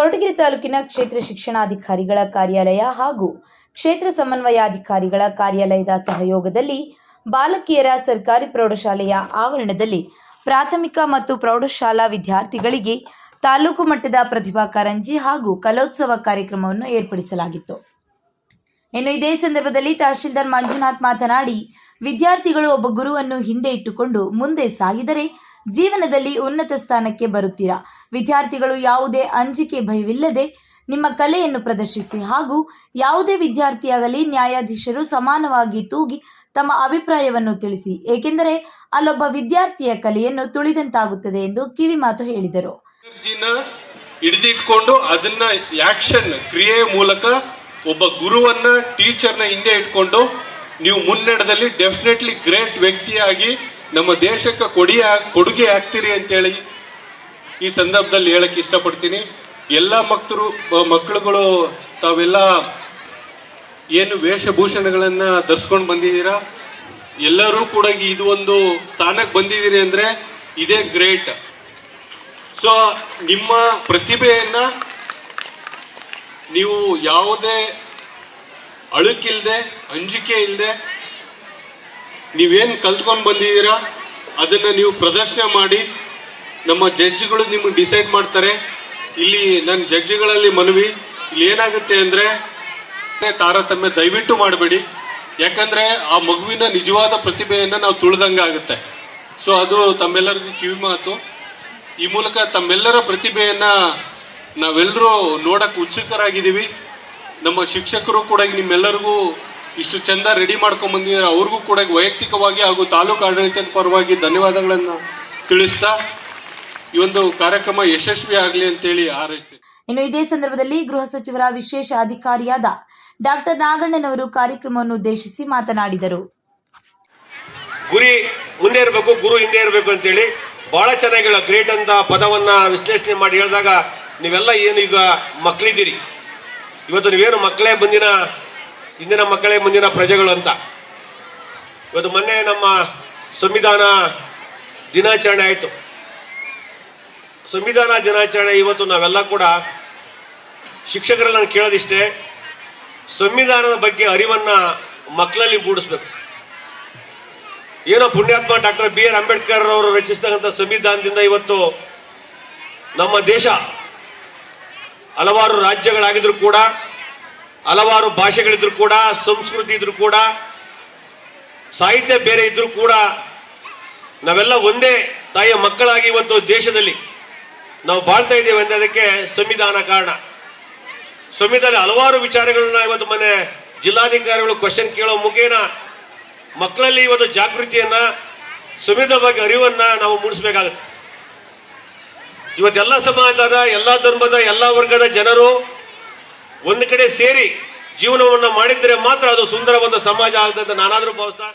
ಕೊರಟಗೆರೆ ತಾಲೂಕಿನ ಕ್ಷೇತ್ರ ಶಿಕ್ಷಣಾಧಿಕಾರಿಗಳ ಕಾರ್ಯಾಲಯ ಹಾಗೂ ಕ್ಷೇತ್ರ ಸಮನ್ವಯಾಧಿಕಾರಿಗಳ ಕಾರ್ಯಾಲಯದ ಸಹಯೋಗದಲ್ಲಿ ಬಾಲಕಿಯರ ಸರ್ಕಾರಿ ಪ್ರೌಢಶಾಲೆಯ ಆವರಣದಲ್ಲಿ ಪ್ರಾಥಮಿಕ ಮತ್ತು ಪ್ರೌಢಶಾಲಾ ವಿದ್ಯಾರ್ಥಿಗಳಿಗೆ ತಾಲೂಕು ಮಟ್ಟದ ಪ್ರತಿಭಾ ಕಾರಂಜಿ ಹಾಗೂ ಕಲೋತ್ಸವ ಕಾರ್ಯಕ್ರಮವನ್ನು ಏರ್ಪಡಿಸಲಾಗಿತ್ತು. ಇನ್ನು ಇದೇ ಸಂದರ್ಭದಲ್ಲಿ ತಹಶೀಲ್ದಾರ್ ಮಂಜುನಾಥ್ ಮಾತನಾಡಿ, ವಿದ್ಯಾರ್ಥಿಗಳು ಒಬ್ಬ ಗುರುವನ್ನು ಹಿಂದೆ ಇಟ್ಟುಕೊಂಡು ಮುಂದೆ ಸಾಗಿದರೆ ಜೀವನದಲ್ಲಿ ಉನ್ನತ ಸ್ಥಾನಕ್ಕೆ ಬರುತ್ತೀರಾ? ವಿದ್ಯಾರ್ಥಿಗಳು ಯಾವುದೇ ಅಂಜಿಕೆ ಭಯವಿಲ್ಲದೆ ನಿಮ್ಮ ಕಲೆಯನ್ನು ಪ್ರದರ್ಶಿಸಿ ಹಾಗೂ ಯಾವುದೇ ವಿದ್ಯಾರ್ಥಿಯಾಗಲಿ ನ್ಯಾಯಾಧೀಶರು ಸಮಾನವಾಗಿ ತೂಗಿ ತಮ್ಮ ಅಭಿಪ್ರಾಯವನ್ನು ತಿಳಿಸಿ. ಏಕೆಂದರೆ ಅಲ್ಲೊಬ್ಬ ವಿದ್ಯಾರ್ಥಿಯ ಕಲೆಯನ್ನು ತುಳಿದಂತಾಗುತ್ತದೆ ಎಂದು ಕಿವಿಮಾತು ಹೇಳಿದರು. ಹಿಡಿದಿಟ್ಕೊಂಡು ಅದನ್ನ ಆಕ್ಷನ್ ಕ್ರಿಯೆ ಮೂಲಕ ಒಬ್ಬ ಗುರುವನ್ನ ಟೀಚರ್ನ ಹಿಂದೆ ಇಟ್ಕೊಂಡು ನೀವು ಮುನ್ನಡೆದಲ್ಲಿ ಡೆಫಿನೆಟ್ಲಿ ಗ್ರೇಟ್ ವ್ಯಕ್ತಿಯಾಗಿ ನಮ್ಮ ದೇಶಕ್ಕೆ ಕೊಡಿ ಕೊಡುಗೆ ಆಗ್ತೀರಿ ಅಂತೇಳಿ ಈ ಸಂದರ್ಭದಲ್ಲಿ ಹೇಳಕ್ ಇಷ್ಟಪಡ್ತೀನಿ. ಎಲ್ಲ ಮಕ್ಕಳು ಮಕ್ಕಳುಗಳು, ತಾವೆಲ್ಲ ಏನು ವೇಷಭೂಷಣಗಳನ್ನು ಧರಿಸ್ಕೊಂಡು ಬಂದಿದ್ದೀರಾ? ಎಲ್ಲರೂ ಕೂಡ ಇದು ಒಂದು ಸ್ಥಾನಕ್ಕೆ ಬಂದಿದ್ದೀರಿ ಅಂದರೆ ಇದೇ ಗ್ರೇಟ್ ಸೊ ನಿಮ್ಮ ಪ್ರತಿಭೆಯನ್ನ ನೀವು ಯಾವುದೇ ಅಳುಕಿಲ್ಲದೆ ಅಂಜಿಕೆ ಇಲ್ಲದೆ ನೀವೇನು ಕಲ್ತ್ಕೊಂಡು ಬಂದಿದ್ದೀರಾ? ಅದನ್ನು ನೀವು ಪ್ರದರ್ಶನ ಮಾಡಿ, ನಮ್ಮ ಜಡ್ಜ್ಗಳು ನಿಮಗೆ ಡಿಸೈಡ್ ಮಾಡ್ತಾರೆ. ಇಲ್ಲಿ ನನ್ನ ಜಡ್ಜ್ಗಳಲ್ಲಿ ಮನವಿ, ಇಲ್ಲಿ ಏನಾಗುತ್ತೆ ಅಂದರೆ ತಾರತಮ್ಯ ದಯವಿಟ್ಟು ಮಾಡಬೇಡಿ. ಯಾಕಂದರೆ ಆ ಮಗುವಿನ ನಿಜವಾದ ಪ್ರತಿಭೆಯನ್ನು ನಾವು ತುಳಿದಂಗೆ ಆಗುತ್ತೆ. ಸೊ ಅದು ತಮ್ಮೆಲ್ಲರಿಗೂ ಕಿವಿ ಮಾತು ಈ ಮೂಲಕ ತಮ್ಮೆಲ್ಲರ ಪ್ರತಿಭೆಯನ್ನ ನಾವೆಲ್ಲರೂ ನೋಡಕ್ಕೆ ಉತ್ಸುಕರಾಗಿದ್ದೀವಿ. ನಮ್ಮ ಶಿಕ್ಷಕರು ಕೂಡ ನಿಮ್ಮೆಲ್ಲರಿಗೂ ಇಷ್ಟು ಚಂದ ರೆಡಿ ಮಾಡ್ಕೊಂಡ್ಬಂದಿದ್ದಾರೆ ಅವ್ರಿಗೂ ಕೂಡ ವೈಯಕ್ತಿಕವಾಗಿ ಹಾಗೂ ತಾಲೂಕು ಆಡಳಿತದ ಪರವಾಗಿ ಧನ್ಯವಾದಗಳನ್ನು ತಿಳಿಸ್ತಾ ಈ ಒಂದು ಕಾರ್ಯಕ್ರಮ ಯಶಸ್ವಿ ಆಗಲಿ ಅಂತೇಳಿ ಹಾರೈಸ್ತೀನಿ. ಇನ್ನು ಇದೇ ಸಂದರ್ಭದಲ್ಲಿ ಗೃಹ ಸಚಿವರ ವಿಶೇಷ ಅಧಿಕಾರಿಯಾದ ಡಾಕ್ಟರ್ ನಾಗಣ್ಣನವರು ಕಾರ್ಯಕ್ರಮವನ್ನು ಉದ್ದೇಶಿಸಿ ಮಾತನಾಡಿದರು. ಗುರಿ ಮುಂದೆ ಇರಬೇಕು ಗುರು ಹಿಂದೆ ಇರಬೇಕು ಅಂತೇಳಿ ಬಹಳ ಚೆನ್ನಾಗಿ ಗ್ರೇಟ್ ಅಂತ ಪದವನ್ನ ವಿಶ್ಲೇಷಣೆ ಮಾಡಿ ಹೇಳಿದಾಗ ನೀವೆಲ್ಲ ಏನು ಈಗ ಮಕ್ಕಳಿದ್ದೀರಿ? ಇವತ್ತು ನೀವೇನು ಮಕ್ಕಳೇ ಮುಂದಿನ ಇಂದಿನ ಮಕ್ಕಳೇ ಮುಂದಿನ ಪ್ರಜೆಗಳು ಅಂತ. ಇವತ್ತು ಮೊನ್ನೆ ನಮ್ಮ ಸಂವಿಧಾನ ದಿನಾಚರಣೆ ಆಯಿತು. ಸಂವಿಧಾನ ದಿನಾಚರಣೆ ಇವತ್ತು ನಾವೆಲ್ಲ ಕೂಡ ಶಿಕ್ಷಕರಲ್ಲಿ ನಾನು ಕೇಳೋದಿಷ್ಟೇ, ಸಂವಿಧಾನದ ಬಗ್ಗೆ ಅರಿವನ್ನು ಮಕ್ಕಳಲ್ಲಿ ಮೂಡಿಸ್ಬೇಕು. ಏನೋ ಪುಣ್ಯಾತ್ಮ ಡಾಕ್ಟರ್ ಬಿ ಆರ್ ಅಂಬೇಡ್ಕರ್ ಅವರು ರಚಿಸಿದಂಥ ಸಂವಿಧಾನದಿಂದ ಇವತ್ತು ನಮ್ಮ ದೇಶ ಹಲವಾರು ರಾಜ್ಯಗಳಾಗಿದ್ರು ಕೂಡ, ಹಲವಾರು ಭಾಷೆಗಳಿದ್ರು ಕೂಡ, ಸಂಸ್ಕೃತಿ ಇದ್ರು ಕೂಡ, ಸಾಹಿತ್ಯ ಬೇರೆ ಇದ್ರು ಕೂಡ ನಾವೆಲ್ಲ ಒಂದೇ ತಾಯಿಯ ಮಕ್ಕಳಾಗಿ ಇವತ್ತು ದೇಶದಲ್ಲಿ ನಾವು ಬಾಳ್ತಾ ಇದ್ದೇವೆ ಅಂದರೆ ಅದಕ್ಕೆ ಸಂವಿಧಾನ ಕಾರಣ. ಸಂವಿಧಾನ ಹಲವಾರು ವಿಚಾರಗಳನ್ನ ಇವತ್ತು ಮನೆ ಜಿಲ್ಲಾಧಿಕಾರಿಗಳು ಕ್ವಶನ್ ಕೇಳೋ ಮುಖೇನ ಮಕ್ಕಳಲ್ಲಿ ಇವತ್ತು ಜಾಗೃತಿಯನ್ನ ಸಂವಿಧಾನ ಬಗ್ಗೆ ಅರಿವನ್ನ ನಾವು ಮೂಡಿಸಬೇಕಾಗುತ್ತೆ. ಇವತ್ತೆಲ್ಲ ಸಮಾಜದ, ಎಲ್ಲ ಧರ್ಮದ, ಎಲ್ಲ ವರ್ಗದ ಜನರು ಒಂದು ಕಡೆ ಸೇರಿ ಜೀವನವನ್ನು ಮಾಡಿದ್ರೆ ಮಾತ್ರ ಅದು ಸುಂದರವಾದ ಸಮಾಜ ಆಗುತ್ತೆ ಅಂತ ನಾನಾದರೂ ಭಾವಿಸ್ತಾ